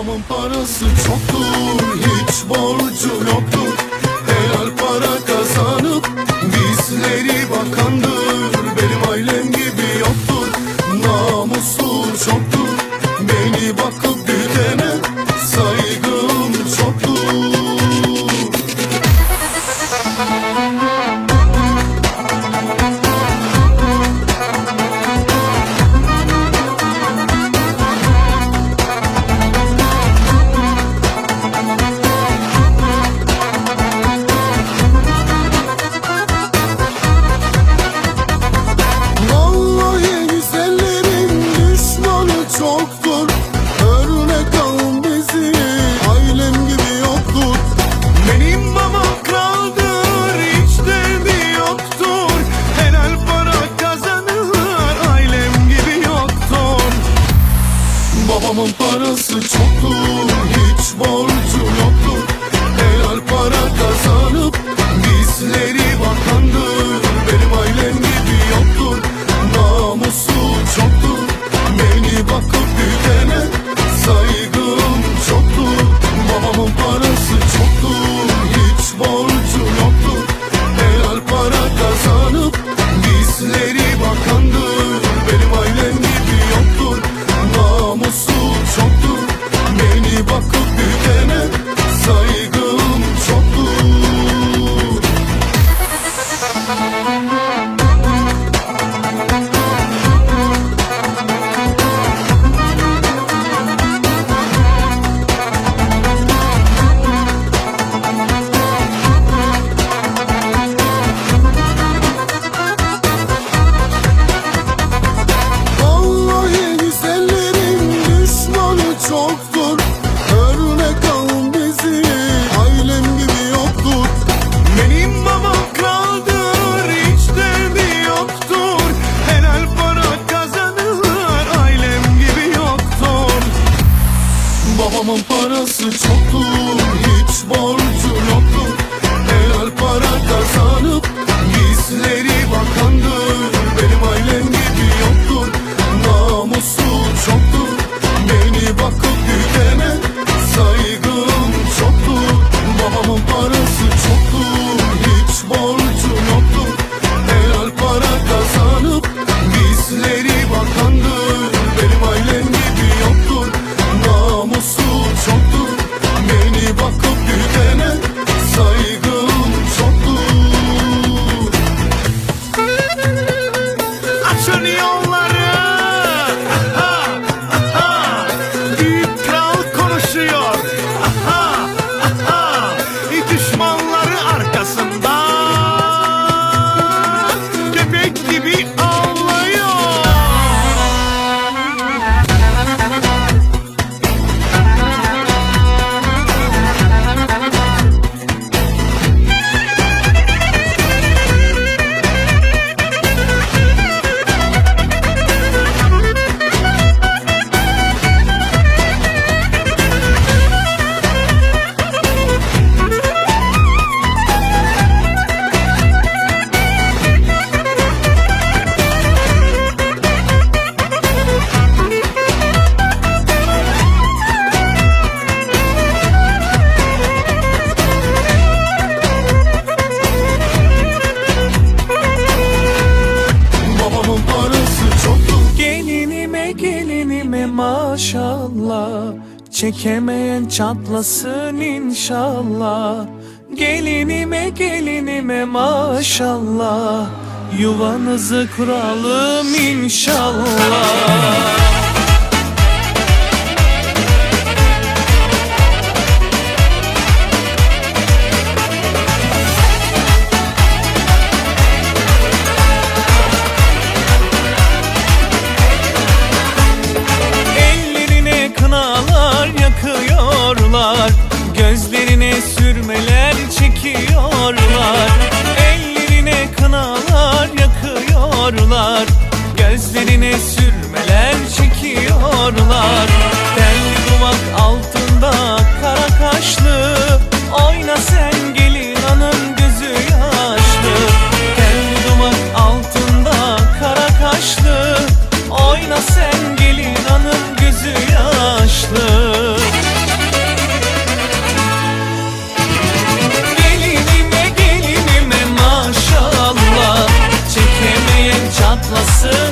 Babamın parası çoktur Hiç borcu yoktur. Helal para kazanıp Bizleri bakandır. Yarısı çokluğu maşallah Çekemeyen çatlasın inşallah. Gelinime gelinime maşallah. Yuvanızı kuralım inşallah. çekiyorlar Gözlerine sürmeler çekiyorlar. patlasın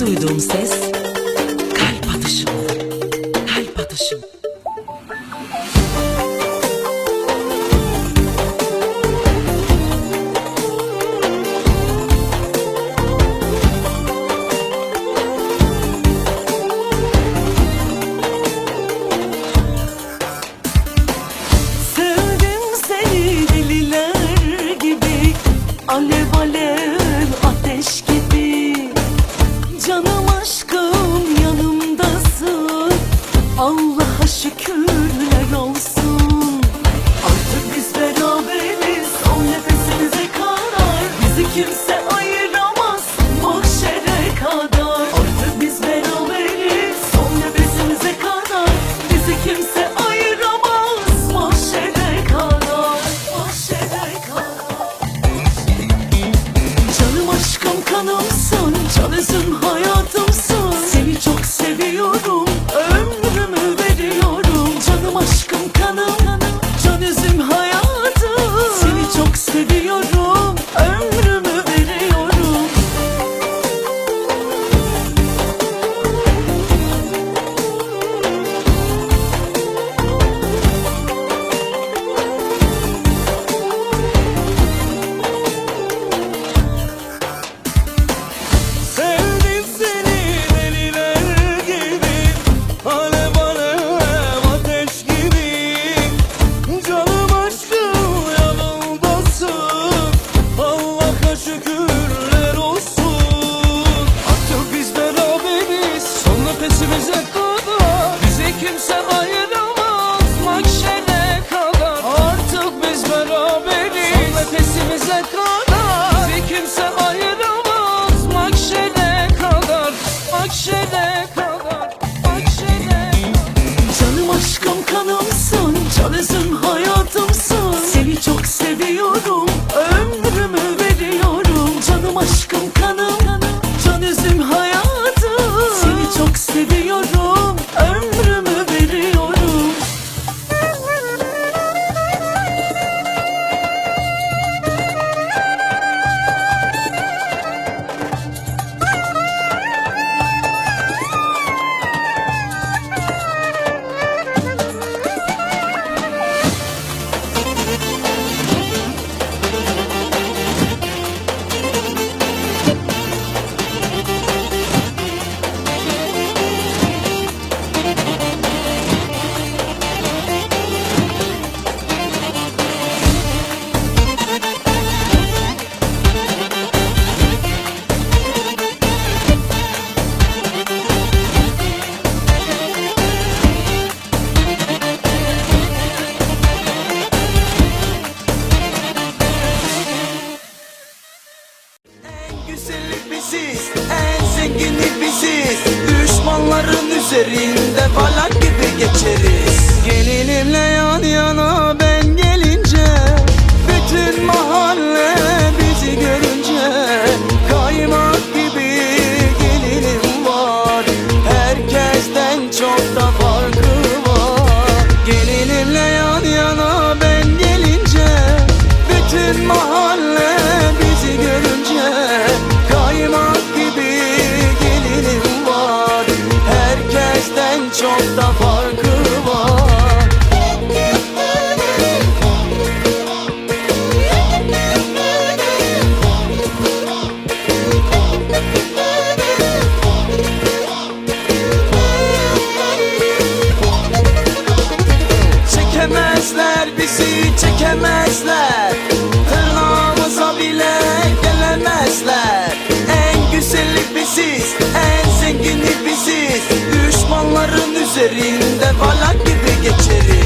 duyduğum ses şükürler olsun Artık biz beraberiz Son nefesimize kadar Bizi kimse Oh. Bizi çekemezler. Tırnağımıza bile gelemezler. En güzeli biziz en zengini biziz. Düşmanların üzerinde balak gibi geçeriz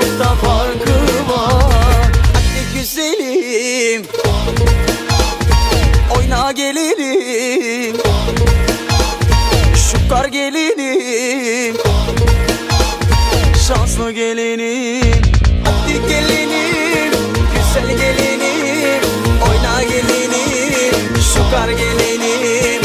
çok da farkı var. Hadi güzelim. Oyna gelinim. Şu kar gelinim. Şanslı gelinim. Hadi gelinim. Güzel gelinim. Oyna gelinim. Şu kar gelinim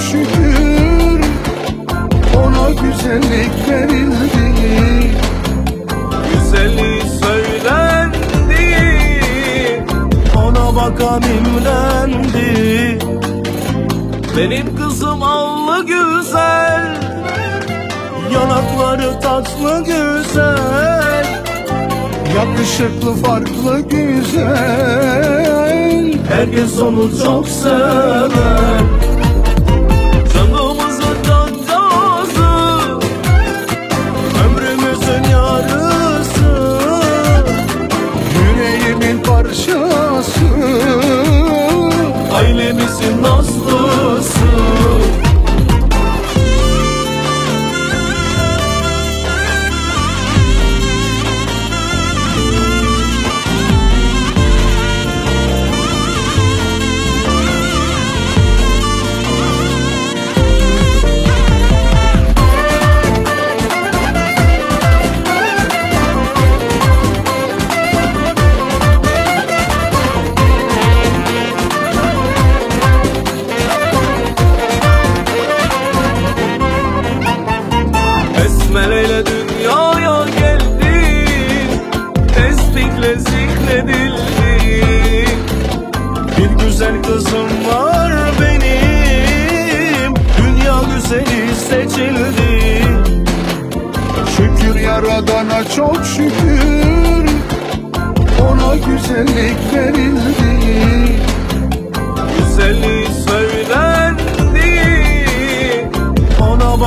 çok şükür. Ona güzellik verildi. Güzeli söylendi. Ona bakan imlendi. Benim kızım allı güzel. Yanakları tatlı güzel. Yakışıklı farklı güzel. Herkes onu çok sever